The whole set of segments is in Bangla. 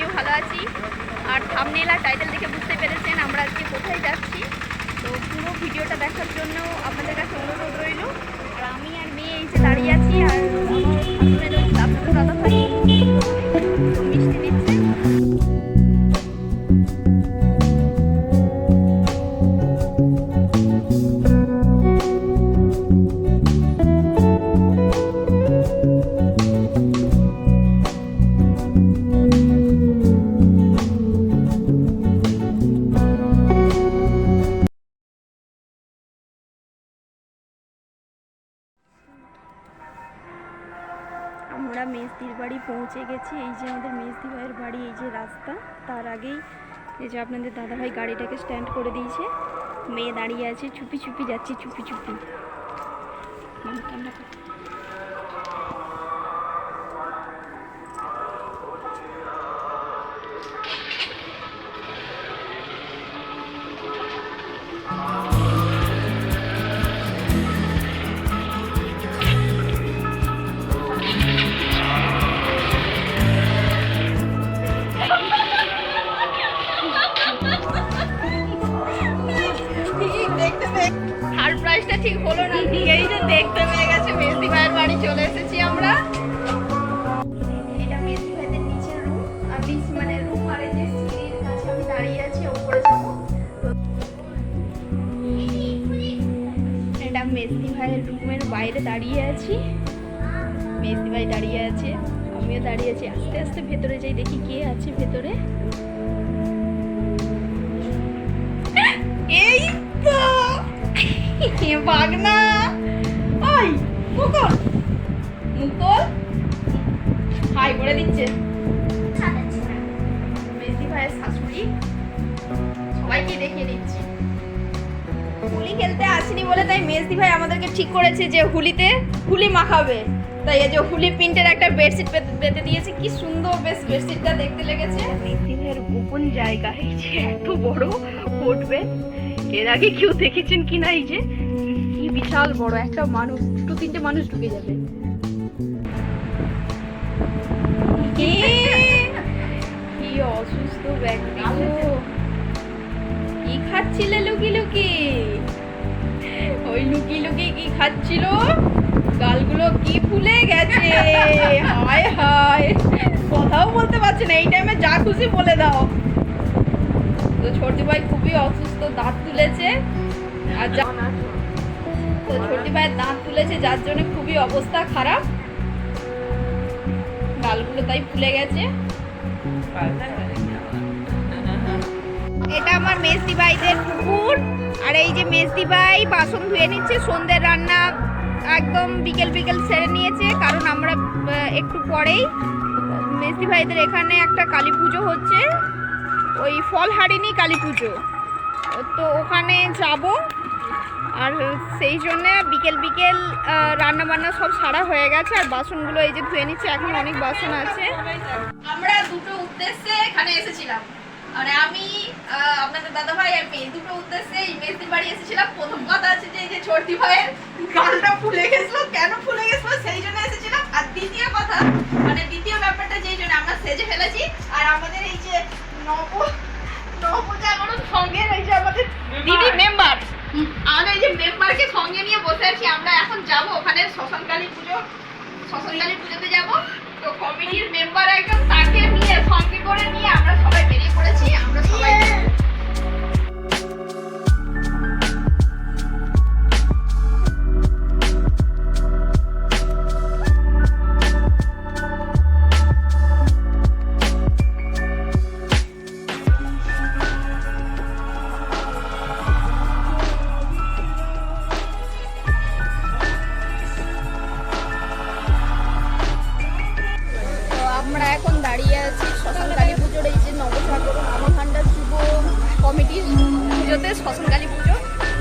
আমিও ভালো আছি। আর থামনেলা টাইটেল দেখে বুঝতে পেরেছেন আমরা আজকে কোথায় যাচ্ছি। তো পুরো ভিডিওটা দেখার জন্য আপনাদের কাছে অনুরোধ রইল। আর আমি আর মেয়ে এই যে দাঁড়িয়ে আছি, আর দাদা আমরা মেজদির বাড়ি পৌঁছে গেছি। এই যে আমাদের মেজদি ভাইয়ের বাড়ি, এই যে রাস্তা, তার আগেই এই যে আপনাদের দাদাভাই গাড়িটাকে স্ট্যান্ড করে দিয়েছে। মেয়ে দাঁড়িয়ে আছে, চুপি চুপি যাচ্ছে, চুপি চুপি। ঠিক হলো না এই যে দেখতে পেয়ে গেছে মেসি ভাইয়ের বাড়ি চলে এসেছি আমরা। মেজদি ভাইদের নিচের রুম মানে রুম আর যে সিঁড়ির আমি দাঁড়িয়ে আছি এটা মেজদি ভাইয়ের রুমের বাইরে দাঁড়িয়ে আছি। মেজদি ভাই দাঁড়িয়ে আছে, আমিও দাঁড়িয়ে আছি। আস্তে আস্তে ভেতরে যাই, দেখি কে আছে ভেতরে। এই বাগনা? ওই, মুকুল। মুকুল? হাই করে দিচ্ছে। মেজদি ভাইয়ের শাশুড়ি। সবাইকে দেখিয়ে দিচ্ছি। হোলি খেলতে আসেনি বলে তাই মেজদি ভাই আমাদেরকে ঠিক করেছে যে হোলিতে হুলি মাখাবে। তাই এই যে হুলি প্রিন্টের একটা বেডশিট পেতে দিয়েছে, কি সুন্দর বেশ বেডশিটটা দেখতে লেগেছে। মেজদি ভাইয়ের গোপন জায়গা এই যে এত বড় উঠবে এর আগে কেউ দেখেছেন এই যে? কি বিশাল বড় একটা মানুষ দুটো তিনটে মানুষ ঢুকে যাবে। কি? কি অসুস্থ ব্যক্তি কি খাচ্ছিলে লুকি লুকি? ওই লুকি লুকি কি খাচ্ছিল? গালগুলো কি ফুলে গেছে? হায় হায় কথাও বলতে পারছে না এই টাইমে যা খুশি বলে দাও তো ছোটি ভাই খুবই অসুস্থ, দাঁত তুলেছে। আর তো ছোটি ভাইয়ের দাঁত তুলেছে, যার জন্য খুবই অবস্থা খারাপ। গালগুলো তাই ফুলে গেছে। এটা আমার মেজদি ভাইদের পুকুর। আর এই যে মেজদি ভাই বাসন ধুয়ে নিচ্ছে, সন্ধ্যের রান্না একদম বিকেল বিকেল সেরে নিয়েছে, কারণ আমরা একটু পরেই মেজদি ভাইদের এখানে একটা কালী পুজো হচ্ছে। ওই ফল হারিনি কালী পুজো। তো ওখানে যাব। আর সেই জন্য বিকেল বিকেল রান্না বান্না সব সারা হয়ে গেছে। আর বাসনগুলো এই যে ধুয়ে নিচ্ছে, এখন অনেক বাসন আছে। আমরা দুটো উদ্দেশ্যে এখানে এসেছিলাম। মানে আমি আপনাদের দাদা ভাই আর মেয়ে দুটো উদ্দেশ্যে এই মেসির বাড়ি এসেছিলাম। প্রথম কথা আছে যে এই যে ছোটি ভাইয়ের গালটা ফুলে গেছিল। কেন ফুলে গেছিল? সেই জন্য এসেছিলাম। আর দ্বিতীয় কথা মানে দ্বিতীয় ব্যাপারটা যেই জন্য আমরা সেজে ফেলেছি। আর আমাদের এই যে নব নবজাগরণ সঙ্গে এই আমাদের দিদি মেম্বার আমাদের যে মেম্বারকে সঙ্গে নিয়ে বসে আছি আমরা এখন যাব ওখানে শ্মশানকালী পুজো শ্মশানকালী পুজোতে যাব।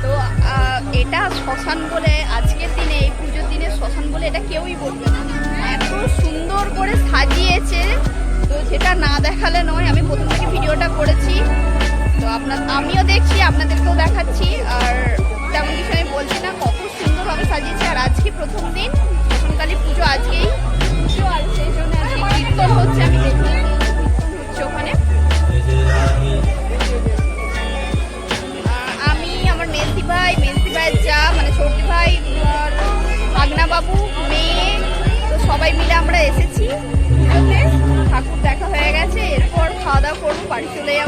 তো এটা শ্মশান বলে আজকের দিনে, এই পুজোর দিনে শ্মশান বলে এটা কেউই বলবে না। এত সুন্দর করে সাজিয়েছে, তো যেটা না দেখালে নয়, আমি প্রথম থেকে ভিডিওটা করেছি। Porto né?